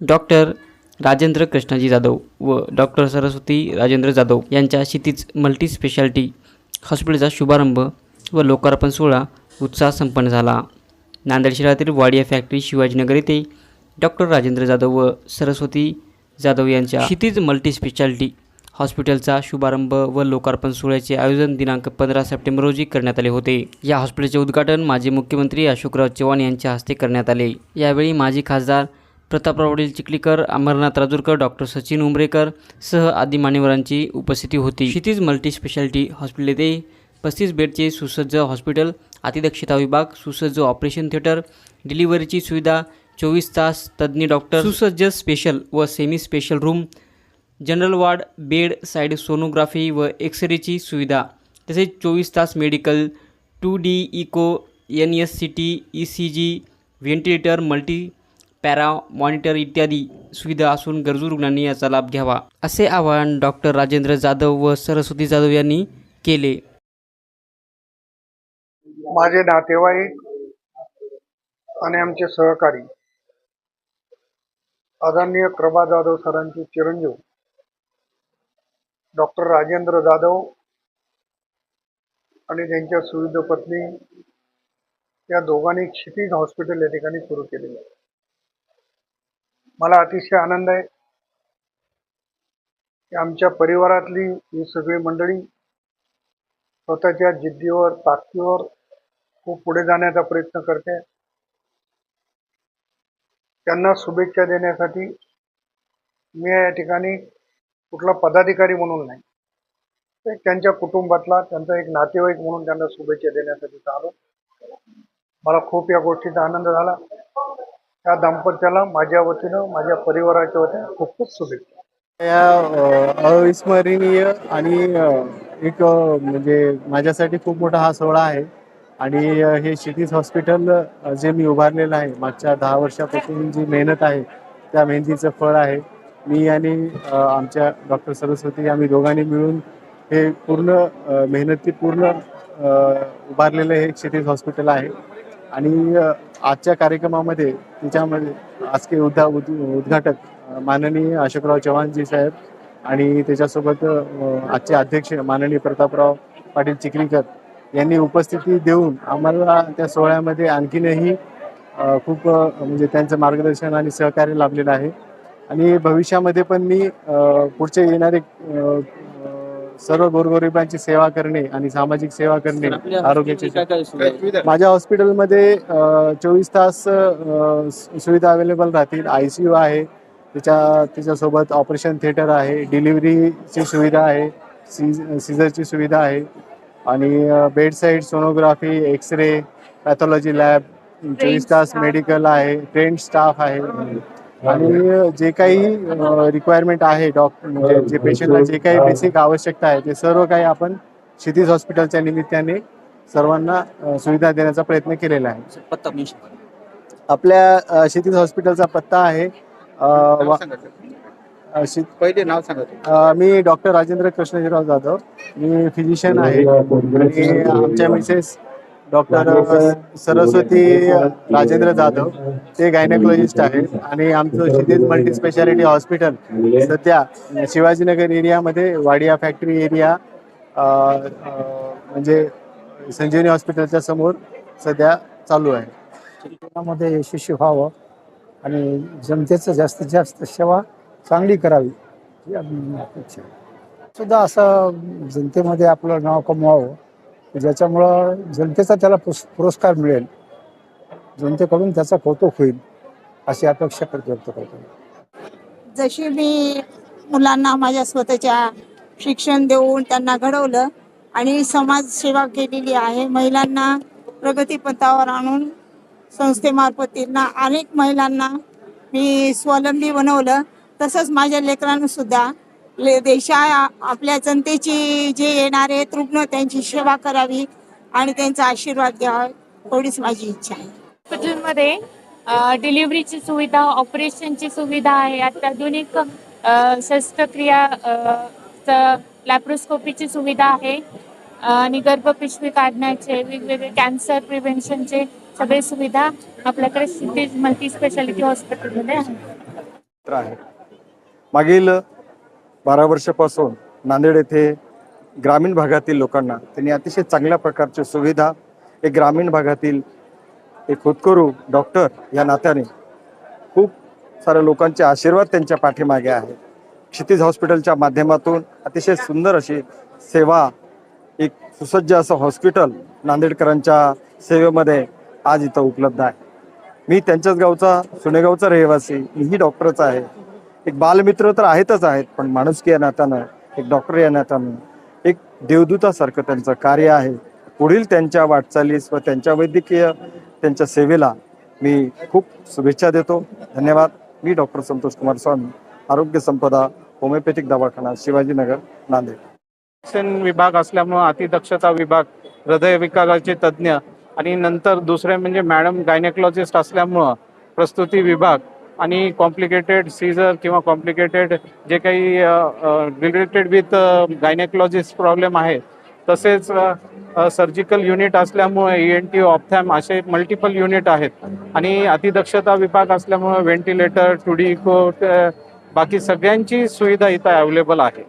Doctor Rajendra Krishnaji Jadhav व doctor Saraswati Rajendra Jadhav यांच्या क्षितिज multi speciality हॉस्पिटलचा शुभारंभ व लोकार्पण सोहळा उत्साह संपन्न झाला. नांदेड शहरातील वाडिया फॅक्टरी शिवाजीनगर येथे डॉक्टर राजेंद्र जाधव व सरस्वती जाधव यांच्या क्षितिज मल्टी स्पेशालिटी हॉस्पिटलचा शुभारंभ व लोकार्पण सोहळ्याचे आयोजन दिनांक पंधरा सप्टेंबर रोजी करण्यात आले होते. या हॉस्पिटलचे उद्घाटन माजी मुख्यमंत्री अशोकराव चव्हाण यांच्या हस्ते करण्यात आले. यावेळी माजी खासदार प्रतापराव वडील चिखलीकर अमरनाथ राजूरकर डॉक्टर सचिन उमरेकर सह आदी मान्यवरांची उपस्थिती होती. क्षितिज मल्टी स्पेशालिटी हॉस्पिटल येथे पस्तीस बेडचे सुसज्ज हॉस्पिटल अतिदक्षता विभाग सुसज्ज ऑपरेशन थिएटर डिलिव्हरीची सुविधा चोवीस तास तज्ज्ञ डॉक्टर सुसज्ज स्पेशल व semi special room general ward bed side sonography व एक्सरेची सुविधा. तसेच चोवीस तास medical two D echo N S C T E C G ventilator multi para monitor इत्यादी सुविधा असून गरजू रुग्णांनी याचा लाभ घ्यावा असे आवाहन डॉक्टर राजेंद्र जाधव व सरस्वती जाधव यांनी केले. माझे नातेवाईक आणि आमचे सहकारी आदरणीय प्रभा जाधव सरांचे चिरंजीव डॉक्टर राजेंद्र जाधव आणि त्यांच्या सुविध पत्नी या दोघांनी क्षितिज हॉस्पिटल या ठिकाणी सुरू केलेलं आहे. मला अतिशय आनंद आहे. की आमच्या परिवारातली ही सगळी मंडळी स्वतःच्या जिद्दीवर ताकदीवर खूप पुढे जाण्याचा प्रयत्न करते. त्यांना शुभेच्छा देण्यासाठी मी या ठिकाणी कुठला पदाधिकारी म्हणून नाही एक त्यांच्या कुटुंबातला त्यांचा एक नातेवाईक म्हणून त्यांना शुभेच्छा देण्यासाठी आलो. मला खूप या गोष्टीचा आनंद झाला. त्या दाम्पत्याला माझ्या वतीनं माझ्या परिवाराच्या वतीनं खूप खूप शुभेच्छा. या अविस्मरणीय आणि एक म्हणजे माझ्यासाठी खूप मोठा हा सोहळा आहे. आणि हे क्षितिज हॉस्पिटल जे मी उभारलेलं आहे मागच्या दहा वर्षापासून जी मेहनत आहे त्या मेहनतीचं फळ आहे. मी आणि आमच्या डॉक्टर सरस्वती आम्ही दोघांनी मिळून हे पूर्ण मेहनती पूर्ण उभारलेलं हे क्षितिज हॉस्पिटल आहे. आणि आजच्या कार्यक्रमामध्ये तिच्यामध्ये आजके उद्धा उद उद्घाटक माननीय अशोकराव चव्हाणजी साहेब आणि त्याच्यासोबत आजचे अध्यक्ष माननीय प्रतापराव पाटील चिखलीकर यांनी उपस्थिती देऊन आम्हाला त्या सोहळ्यामध्ये आणखीनही खूप म्हणजे त्यांचं मार्गदर्शन आणि सहकार्य लाभलेलं आहे. आणि भविष्यामध्ये पण मी पुढचे येणारे सर्व गोरगरिबांची सेवा करणे आणि सामाजिक सेवा करणे आरोग्याची माझ्या हॉस्पिटलमध्ये चोवीस तास सुविधा अवेलेबल राहतील. आय सी यू आहे. त्याच्या त्याच्यासोबत ऑपरेशन थिएटर आहे. डिलिव्हरीची सुविधा आहे. सीज सीझरची सुविधा आहे. आणि bed side sonography X ray pathology lab चोवीस तास मेडिकल आहे. ट्रेंड स्टाफ आहे. आणि जे काही रिक्वायरमेंट आहे डॉक्टर म्हणजे जे पेशंटला जे काही बेसिक आवश्यकता आहे ते सर्व काही आपण क्षितिज हॉस्पिटलच्या निमित्ताने सर्वांना सुविधा देण्याचा प्रयत्न केलेला आहे. आपल्या क्षितिज हॉस्पिटलचा पत्ता आहे पहिले नाव सांगा मी डॉक्टर राजेंद्र कृष्णजीराव जाधव. मी फिजिशियन आहे. आणि आमच्या मिसेस डॉक्टर सरस्वती राजेंद्र जाधव ते गायनेकोलॉजिस्ट आहेत. आणि आमचं क्षितिज मल्टी स्पेशालिटी हॉस्पिटल सध्या शिवाजीनगर एरियामध्ये वाडिया फॅक्टरी एरिया म्हणजे संजीवनी हॉस्पिटलच्या समोर सध्या चालू आहे. जीवनामध्ये यशस्वी व्हावं आणि जनतेचं जास्तीत जास्त सेवा चांगली करावी ही अपेक्षा. सुद्धा असं जनतेमध्ये आपलं नाव कमवावं. ज्याच्यामुळं जनतेचा त्याला पुस पुरस्कार मिळेल. जनतेकडून त्याचा कौतुक होईल अशी अपेक्षा करतो व्यक्त करतो. जशी मी मुलांना माझ्या स्वतःच्या शिक्षण देऊन त्यांना घडवलं आणि समाजसेवा केलेली आहे महिलांना प्रगतीपथावर आणून संस्थेमार्फत त्यांना अनेक महिलांना मी स्वावलंबी बनवलं. तसंच माझ्या लेकरांना सुद्धा देशा आपल्या जनतेची जे येणारे आहेत रुग्ण त्यांची सेवा करावी आणि त्यांचा आशीर्वाद घ्यावा एवढीच माझी इच्छा आहे. हॉस्पिटलमध्ये डिलिव्हरीची सुविधा ऑपरेशनची सुविधा आहे अत्याधुनिक शस्त्रक्रिया लॅप्रोस्कोपीची सुविधा आहे आणि गर्भपिशवी काढण्याचे वेगवेगळे कॅन्सर प्रिव्हेन्शनचे सगळे सुविधा आपल्याकडे सिटीज मल्टी स्पेशालिटी हॉस्पिटलमध्ये आहे. मागील बारा वर्षापासून नांदेड येथे ग्रामीण भागातील लोकांना त्यांनी अतिशय चांगल्या प्रकारची सुविधा एक ग्रामीण भागातील एक होतकरू डॉक्टर या नात्याने खूप साऱ्या लोकांचे आशीर्वाद त्यांच्या पाठीमागे आहे. क्षितिज हॉस्पिटलच्या माध्यमातून अतिशय सुंदर अशी सेवा एक सुसज्ज असं हॉस्पिटल नांदेडकरांच्या सेवेमध्ये आज इथं उपलब्ध आहे. मी त्यांच्याच गावचा सुनेगावचा रहिवासी मीही डॉक्टरच आहे. एक बालमित्र तर आहेतच आहेत पण माणुसकी या नात्यानं एक डॉक्टर या नात्यानं एक देवदूतासारखं त्यांचं कार्य आहे. पुढील त्यांच्या वाटचालीस व त्यांच्या वैद्यकीय त्यांच्या सेवेला मी खूप शुभेच्छा देतो. धन्यवाद. मी डॉक्टर संतोष कुमार स्वामी आरोग्य संपदा होमिओपॅथिक दवाखाना शिवाजीनगर नांदेड. शिक्षण विभाग असल्यामुळं अतिदक्षता विभाग हृदय विभागाचे तज्ज्ञ आणि नंतर दुसरे म्हणजे मॅडम गायनेकॉलॉजिस्ट असल्यामुळं प्रस्तुती विभाग आणि कॉम्प्लिकेटेड सीझर किंवा कॉम्प्लिकेटेड जे काही रिलेटेड विथ गायनेकोलॉजिस्ट प्रॉब्लेम आहे तसेच सर्जिकल युनिट असल्यामुळे ई एन टी ऑप्थॅम असे मल्टिपल युनिट आहेत. आणि अतिदक्षता विभाग असल्यामुळे व्हेंटिलेटर टुडी कोट बाकी सगळ्यांची सुविधा इथं अवेलेबल आहे.